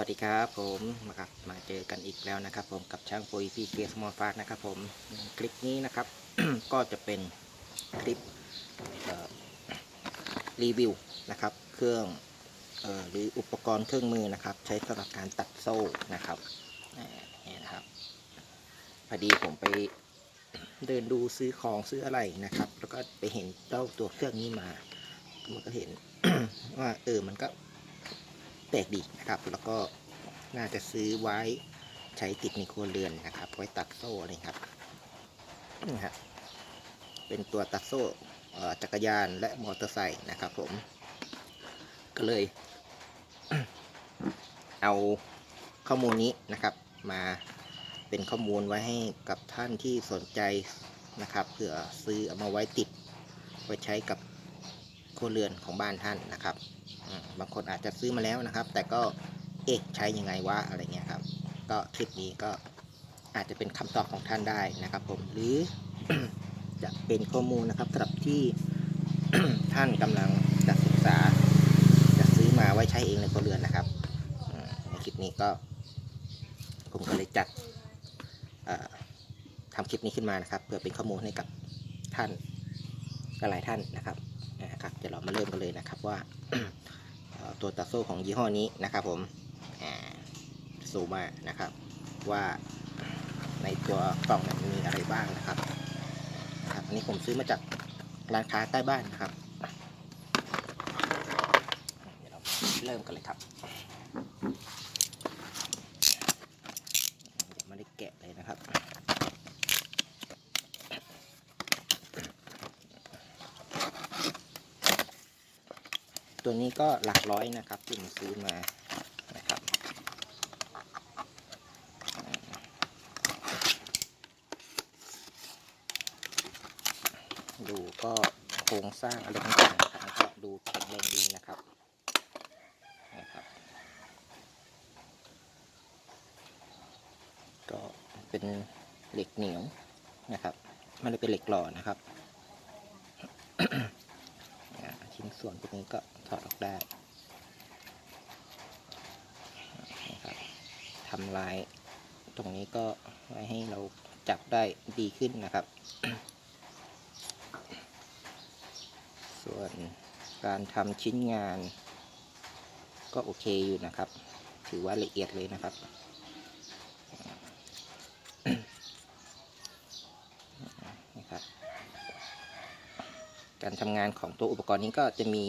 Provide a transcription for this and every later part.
วัสดีครับผมมาครับมาเจอกันอีกแล้วนะครับ ผมกับช่างปุยพีเกียร์สมอลฟาสนะครับผมคลิปนี้นะครับ ก็จะเป็นคลิปรีวิวนะครับ เครื่องออหรืออุปกรณ์เครื่องมือนะครับ ใช้สำหรับการตัดโซ่นะครับนี่นะครับพอดีผมไปเดินดูซื้อของซื้ออะไรนะครับ แล้วก็ไปเห็นเจ้าตัวเครื่องนี้มาผมก็เห็นว่าเออมันก็ ปลกดีนะครับ แล้วก็น่าจะซื้อไว้ใช้ติดในครัวเรือนนะครับ ไว้ตัดโซ่อะไรครับนี่ครับเป็นตัวตัดโซ่จักรยานและมอเตอร์ไซค์นะครับ ผม ก็เลย เอาข้อมูลนี้นะครับ มาเป็นข้อมูลไว้ให้กับท่านที่สนใจนะครับเผื่อซื้อเอามาไว้ติด ไว้ใช้กับครัวเรือนของบ้านท่านนะครับ บางคนอาจจะซื้อมาแล้วนะครับ แต่ก็เอ๊ะใช้ยังไงวะอะไรเงี้ยครับ ก็คลิปนี้ก็อาจจะเป็นคำตอบของท่านได้นะครับ ผมหรือจะเป็นข้อมูลนะครับสำหรับที่ท่านกำลังจะศึกษา จะซื้อมาไว้ใช้เองในครัวเรือนนะครับในคลิปนี้ก็ ผมก็เลยจัดเอ่อทำคลิปนี้ขึ้นมานะครับ เพื่อเป็นข้อมูลให้กับท่านหลายท่านนะครับนะครับเดี๋ยวเรามาเริ่มกันเลยนะครับว่า ตัวตัดโซ่ของยี่ห้อนี้นะครับผมซูมานะครับ ว่าในตัวกล่องเนี่ยมีอะไรบ้างนะครับนะครับอันนี้ผมซื้อมาจากร้านค้าใกล้บ้านนะครับเเริ่มกันเลยครับยังไม่ได้แกะเลยนะครับ ตัวนี้ก็หลักร้อยนะครับที่ผมซื้อมานะครับดูก็โครงสร้างอะไรต่างๆนะครับก็ดูแข็งแรงดีนะครับนะครับ ก็เป็นเหล็กเหนียวนะครับ ไม่ได้เป็นเหล็กหล่อนะครับ ส่วนพวกนี้ก็ถอดออกได้นะครับทำลายตรงนี้ก็ไว้ให้เราจับได้ดีขึ้นนะครับ ส่วนการทำชิ้นงานก็โอเคอยู่นะครับ ถือว่าละเอียดเลยนะครับนะครับ การทำงานของตัวอุปกรณ์นี้ก็จะมี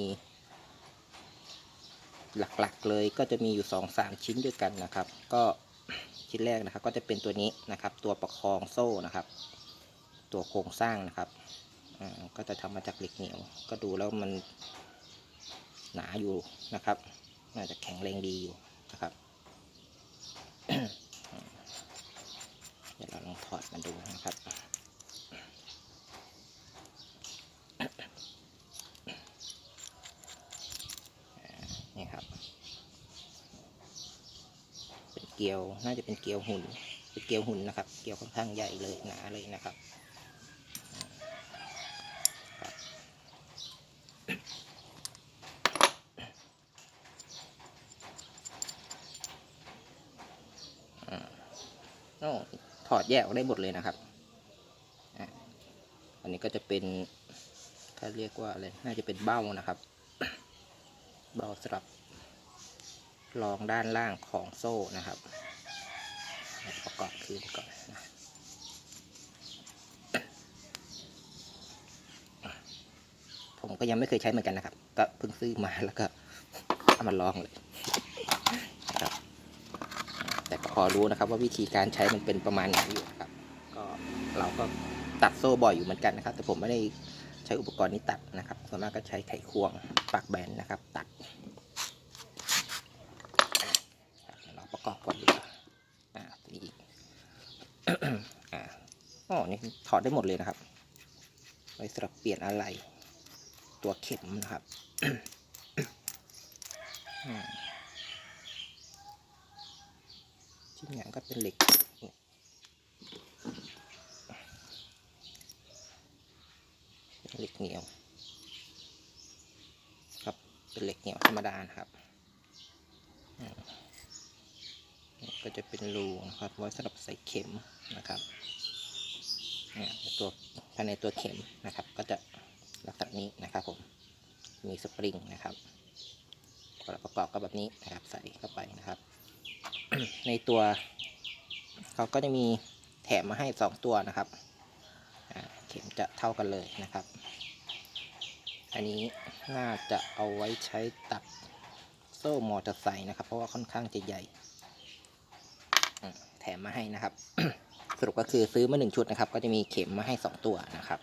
หลักๆเลยก็จะมีอยู่ 2 3 ชิ้นด้วยกันนะครับ ก็ชิ้นแรกนะครับ ก็จะเป็นตัวนี้นะครับ ตัวประคองโซ่นะครับ ตัวโครงสร้างนะครับก็จะทำมาจากเหล็กเหนียว ก็ดูแล้วมันหนาอยู่นะครับ น่าจะแข็งแรงดีอยู่นะครับเดี๋ยวเราลองถอดมันดูนะครับ นี่ครับ เป็นเกลียว น่าจะเป็นเกลียวหุ่น เป็นเกลียวหุ่นนะครับ เกลียวค่อนข้างใหญ่เลยหนาเลยนะครับถอดแยกออกได้หมดเลยนะครับ อันนี้ก็จะเป็นเขาเรียกว่าอะไร น่าจะเป็นเบ้านะครับ เบ้าสลับ รองด้านล่างของโซ่นะครับประกอบคืนก่อนนะผมก็ยังไม่เคยใช้เหมือนกันนะครับ ก็เพิ่งซื้อมาแล้วก็เอามาลองเลยนะครับ แต่ก็พอรู้นะครับว่าวิธีการใช้มันเป็นประมาณไหนอยู่นะครับ ก็เราก็ตัดโซ่บ่อยอยู่เหมือนกันนะครับ แต่ผมไม่ได้ใช้อุปกรณ์นี้ตัดนะครับ ส่วนมากก็ใช้ไขควงปากแบนนะครับ ตัด ครับเดี๋ยวเรา ประกอบก่อนดีกว่าอ่าตัวนี้อีกอ่าอ๋อนี่ถอดได้หมดเลยนะครับไว้สำหรับเปลี่ยนอะไร ตัวเข็มนะครับชิ้นงานก็เป็นเหล็กเหล็กเหนียว ครับ เป็นเหล็กเหนียวธรรมดานะครับอืม็จะเป็นรูนะครับ ไว้สำหรับใส่เข็มนะครับเนี่ยตัวภายในตัวเข็มนะครับ ก็จะลักษณะนี้นะครับผมมีสปริงนะครับประกอบก็แบบนี้นะครับ ใส่เข้าไปนะครับ ในตัวเขาก็จะมีแถมมาให้สองตัวนะครับเข็มจะเท่ากันเลยนะครับ อันนี้น่าจะเอาไว้ใช้ตัดโซ่มอเตอร์ไซค์นะครับ เพราะว่าค่อนข้างจะใหญ่ มแถมมาให้นะครับ สรุปก็คือซื้อมาหนึ่งชุดนะครับ ก็จะมีเข็มมาให้สองตัวนะครับ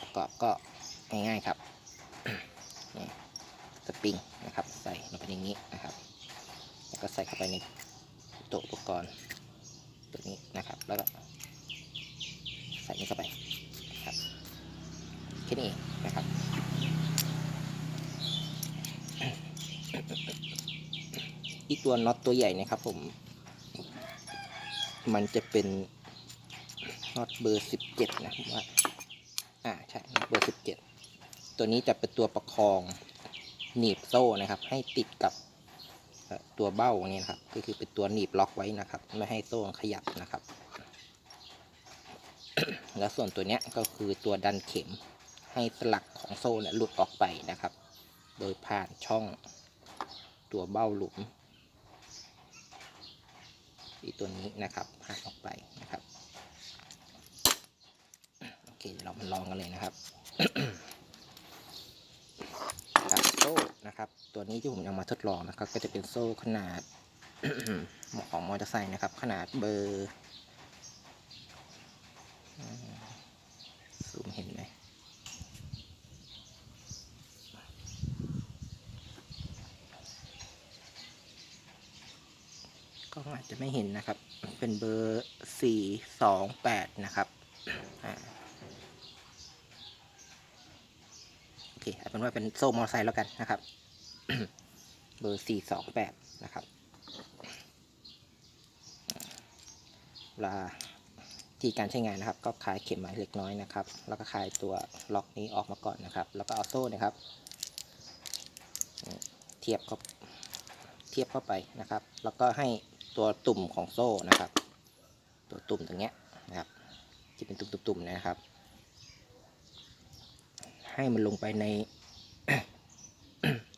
ประกอบก็ง่ายๆครับสปริงนะครับ ใส่ลงไปอย่างนี้นะครับ แล้วก็ใส่เข้าไปในตัวอุปกรณ์ตัวนี้นะครับ แล้วก็ ใส่นี่เข้าไปครับแค่นี้เองนะครับ อี ตัวน็อตตัวใหญ่เนะครับผม มันจะเป็นน็อตเบอร์สิบเจ็ดนะผมว่า อ่าใช่เบอร์สิบเจ็ดตัวนี้จะเป็นตัวประคองหนีบโซ่นะครับ ให้ติดกับตัวเบ้านี่นะครับ ก็คือเป็นตัวหนีบล็อกไว้นะครับ ไม่ให้โซ่ขยับนะครับ แล้วส่วนตัวเนี้ยก็คือตัวดันเข็มให้สลักของโซ่เนี่ยหลุดออกไปนะครับ โดยผ่านช่องตัวเบ้าหลุม อีตัวนี้นะครับผ่านออกไปนะครับโอเคเดี๋ยวเรามาลองกันเลยนะครับกับโซ่นะครับ ตัวนี้ที่ผมเอามาทดลองนะครับ ก็จะเป็นโซ่ขนาดของมอเตอร์ไซค์นะครับ ขนาดเบอร์ซูมเห็นไหม ก็อาจจะไม่เห็นนะครับ เป็นเบอร์สี่สองแปดนะครับโอเคเอาเป็นว่าเป็นโซ่มอเตอร์ไซค์แล้วกันนะครับ เบอร์สี่สองแปดนะครับเวลาที่การใช้งานนะครับ ก็คลายเข็มไม้เล็กน้อยนะครับ แล้วก็คลายตัวล็อกนี้ออกมาก่อนนะครับ แล้วก็เอาโซ่นะครับ เทียบเข้าเทียบเข้าไปนะครับ แล้วก็ให้ ตัวตุ่มของโซ่นะครับ ตัวตุ่มตรงเนี้ยนะครับที่เป็นตุ่มๆนะครับ ให้มันลงไปใน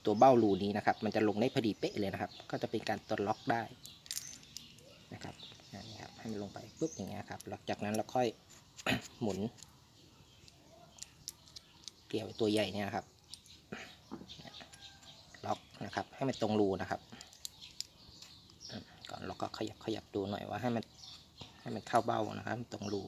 ตัวเบ้ารูนี้นะครับ มันจะลงได้พอดีเป๊ะเลยนะครับ ก็จะเป็นการตัวล็อกได้นะครับนี่ครับให้มันลงไปปุ๊บอย่างเงี้ยครับหลังจากนั้นเราค่อยหมุน เกี่ยวตัวใหญ่เนี่ยครับล็อกนะครับ ให้มันตรงรูนะครับ ก็ขยับขยับดูหน่อยว่าให้มันให้มันเข้าเบ้านะครับตรงรู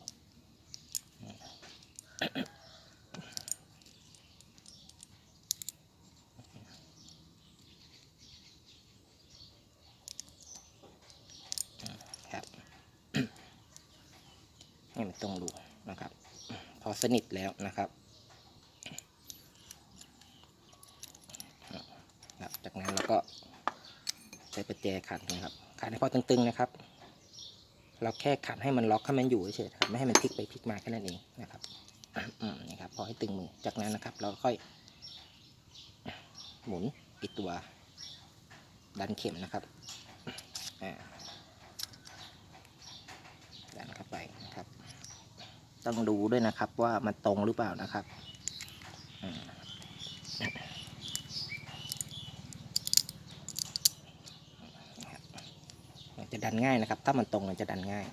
ครับให้มันตรงรูนะครับ พอสนิทแล้วนะครับจากนั้นเราก็ใช้ประ แจขันนะครับขันให้พอตึงๆนะครับ เราแค่ขันให้มันล็อกให้มันอยู่เฉยๆครับไม่ให้มันพลิกไปพลิกมาแค่นั้นเองนะครับนี่ครับพอให้ตึงมือจากนั้นนะครับ เราค่อย หมุนอีกตัวดันเข็มนะครับดันเข้าไปนะครับ ต้องดูด้วยนะครับว่ามันตรงหรือเปล่านะครับอืมนะครับมันจะดัน ง่ายนะครับ ถ้ามันตรงมันจะดันง่าย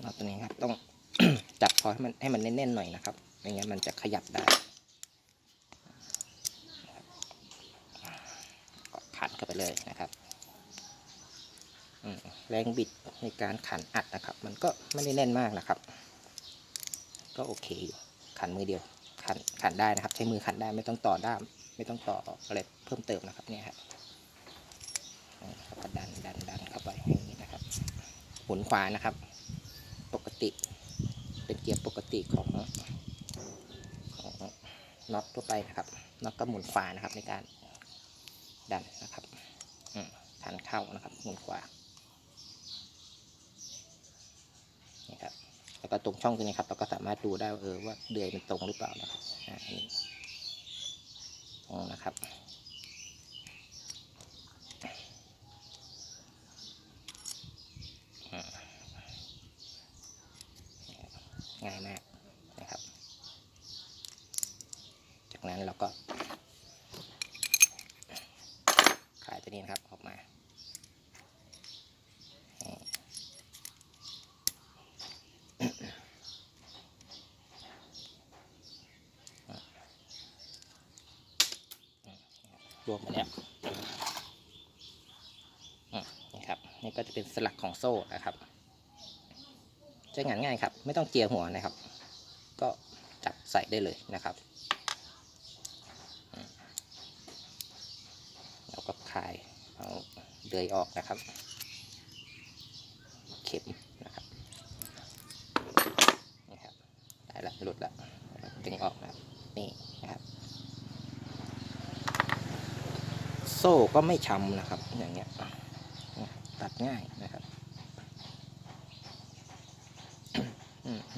เราตัวนี้ครับต้อง จับพ อให้มันให้มันแน่นๆหน่อยนะครับไม่งั้นมันจะขยับได้ขันเข้าไปเลยนะครับแรงบิดในการขันอัดนะครับ มันก็ไม่ได้แน่นมากนะครับ ก็โอเคอยู่ขันมือเดียวขันขันได้นะครับ ใช้มือขันได้ไม่ต้องต่อด้าม ไม่ต้องต่ออะไรเพิ่มเติมนะครับเนี่ยครับก็ดันดันดันเข้าไปอย่างนี้นะครับหมุนขวานะครับ ปกติ เป็นเกียร์ปกติของของน็อตทั่วไปนะครับน็อตก็หมุนขวานะครับในการดันนะครับทันเข้านะครับหมุนขวานี่ครับแล้วก็ตรงช่องตรงนี้ครับเราก็สามารถดูได้ว่าเออว่าเดือยมันตรงหรือเปล่านะครับอ่านี่นี้ตรงนะครับ ง่ายมากนะครับ จากนั้นเราก็ขายตัวนี้นะครับออกมา รวมมาแล้วนี่ครับ นี่ก็จะเป็นสลักของโซ่นะครับใช้งานง่ายครับ ไม่ต้องเจียหัวนะครับ ก็จับใส่ได้เลยนะครับอืมแล้วก็คลายเอาเดือยออกนะครับ เข็มนะครับนี่ครับได้ละหลุดละดึงออกนะครับ โซ่ก็ไม่ช้ำนะครับ อย่างเงี้ยตัดง่ายนะครับ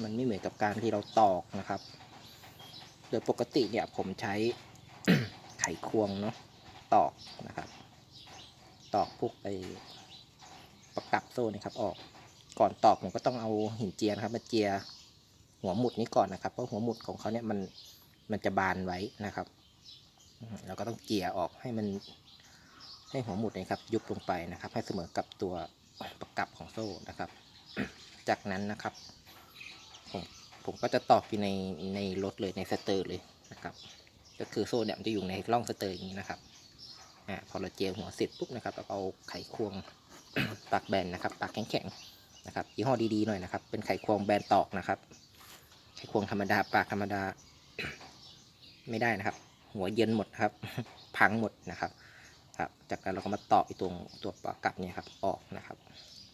มันไม่เหมือนกับการที่เราตอกนะครับ โดยปกติเนี่ยผมใช้ไขควงเนาะตอกนะครับ ตอกพวกไอประกับโซ่เนะครับ ออกก่อนตอกผมก็ต้องเอาหินเจียนะครับมาเจียหัวหมุดนี้ก่อนนะครับเพราะหัวหมุดของเขาเนี่ยมันมันจะบานไว้นะครับเราก็ต้องเจียออกให้มัน ให้หัวหมุดนะครับยุบลงไปนะครับ ให้เสมอกับตัวประกับของโซ่นะครับ จากนั้นนะครับ ผมผมก็จะตอกอยู่ในในรถเลยในสเตอร์เลยนะครับ ก็คือโซ่เนี่ยมันจะอยู่ในร่องสเตอร์อย่างนี้นะครับอ่าพอเราเจียหัวเสร็จปุ๊บนะครับเราเอาไขควงปากแบนนะครับปากแข็งๆนะครับยี่ห้อดีๆหน่อยนะครับ เป็นไขควงแบนตอกนะครับ ไขควงธรรมดาปากธรรมดาไม่ได้นะครับ หัวเย็นหมดครับ พังหมดนะครับ ครับ จากนั้นเราก็มาตอกไอ้ตรงตัวปากกลับเนี่ยครับออกนะครับ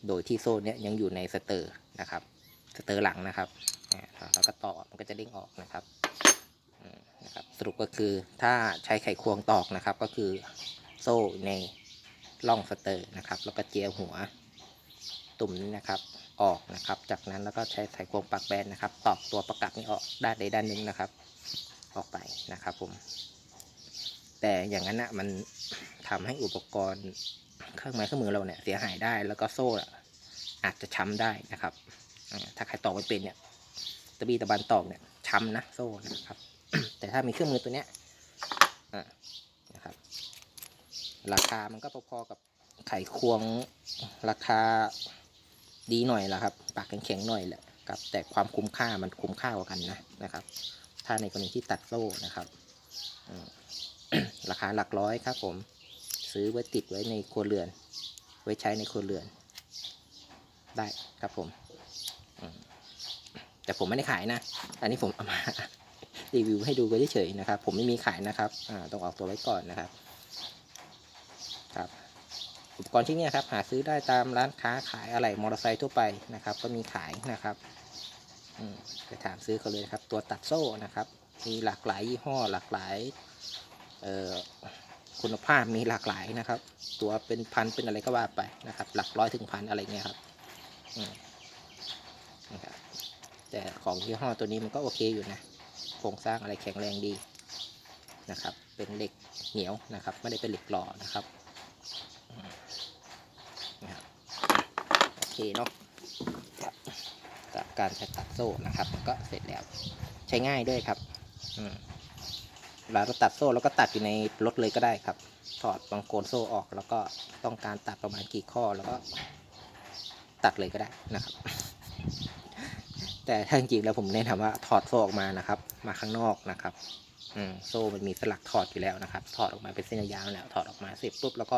โดยที่โซ่เนี่ยยังอยู่ในสเตอร์นะครับ สเตอร์หลังนะครับอ่าแล้วก็ต่อมันก็จะเด้งออกนะครับนะครับสรุปก็คือถ้าใช้ไขควงตอกนะครับ ก็คือโซ่ในร่องสเตอร์นะครับ แล้วก็เจียหัวตุ่มนี้นะครับออกนะครับ จากนั้นแล้วก็ใช้ไขควงปักแบนนะครับ ตอกตัวประกับนี้ออกด้านใดด้านหนึ่งนะครับ ออกไปนะครับผม แต่อย่างนั้นนะมัน ทำให้อุปกรณ์เครื่องไม้เครื่องมือเราเนี่ยเสียหายได้ แล้วก็โซ่อาจจะช้ำได้นะครับ ถ้าใครตอกไม่เป็นเนี่ยตะบีตะบันตอกเนี่ยช้ำนะโซ่นะครับ แต่ถ้ามีเครื่องมือตัวเนี้ยนะครับ ราคามันก็พอๆกับไขควงราคาดีหน่อยละครับ ปากแข็งๆหน่อยแหละครับ แต่ความคุ้มค่ามันคุ้มค่ากว่ากันนะนะครับ ถ้าในกรณีที่ตัดโซ่นะครับราคาหลักร้อยครับผม ซื้อไว้ติดไว้ในครัวเรือน ไว้ใช้ในครัวเรือน ได้ครับผม แต่ผมไม่ได้ขายนะ อันนี้ผมเอามารีวิวให้ดูกันเฉยๆนะครับ ผมไม่มีขายนะครับต้องออกตัวไว้ก่อนนะครับ ครับ อุปกรณ์ชิ้นนี้ครับ หาซื้อได้ตามร้านค้าขายอะไหล่มอเตอร์ไซค์ทั่วไปนะครับ ก็มีขายนะครับไปถามซื้อเขาเลยครับ ตัวตัดโซ่นะครับ มีหลากหลายยี่ห้อหลากหลาย เอ่อ คุณภาพมีหลากหลายนะครับ ตัวเป็นพันเป็นอะไรก็ว่าไปนะครับ หลักร้อยถึงพันอะไรเงี้ยครับนะครับแต่ของยี่ห้อตัวนี้มันก็โอเคอยู่นะโครงสร้างอะไรแข็งแรงดีนะครับ เป็นเหล็กเหนียวนะครับ ไม่ได้เป็นเหล็กหล่อนะครับโอเคเนาะครับกับการใช้ตัดโซ่นะครับ ก็เสร็จแล้วใช้ง่ายด้วยครับ อืม เวลาเราตัดโซ่เราก็ตัดอยู่ในรถเลยก็ได้ครับ ถอดบางโคนโซ่ออกแล้วก็ต้องการตัดประมาณกี่ข้อแล้วก็ตัดเลยก็ได้นะครับ แต่ถ้าจริงๆแล้วผมแนะนำว่าถอดโซ่ออกมานะครับ มาข้างนอกนะครับอืมโซ่มันมีสลักถอดอยู่แล้วนะครับ ถอดออกมาเป็นเส้นยาวแล้วถอดออกมาเสร็จปุ๊บแล้วก็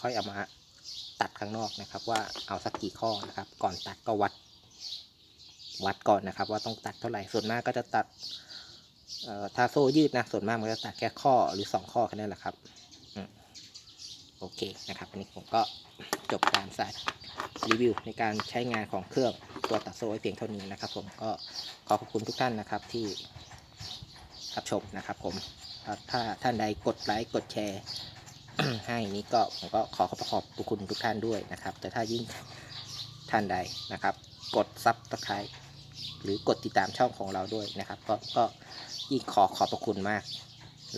ค่อยเอามาตัดข้างนอกนะครับ ว่าเอาสักกี่ข้อนะครับ ก่อนตัดก็วัด วัดก่อนนะครับ ว่าต้องตัดเท่าไหร่ส่วนมากก็จะตัด ถ้าโซ่ยืดนะส่วนมากมันจะตัดแค่ข้อหรือสองข้อแค่นั้นแหละครับโอเคนะครับอันนี้ผมก็จบการสารีวิวในการใช้งานของเครื่องตัวตัดโซ่ไว้เพียงเท่านี้นะครับ ผมก็ขอขอบคุณทุกท่านนะครับที่รับชมนะครับ ผมถ้าท่านใดกดไลค์กดแชร์ให้นี้ก็ผมก็ขอขอบขอบคุณทุกท่านด้วยนะครับ แต่ถ้ายิ่งท่านใดนะครับ กดซับสไครต์ หรือกดติดตามช่องของเราด้วยนะครับ ก็ก็ยิ่งขอขอบพระคุณมาก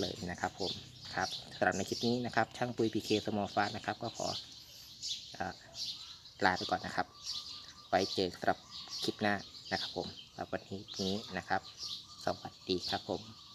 เลยนะครับผมครับสำหรับในคลิปนี้นะครับ ช่างปุยพีเคสมอลฟาสนะครับ ก็ขออลาไปก่อนนะครับ ไว้เจอกันสำหรับคลิปหน้านะครับผมสำหรับวันนี้นี้นะครับ สวัสดีครับผม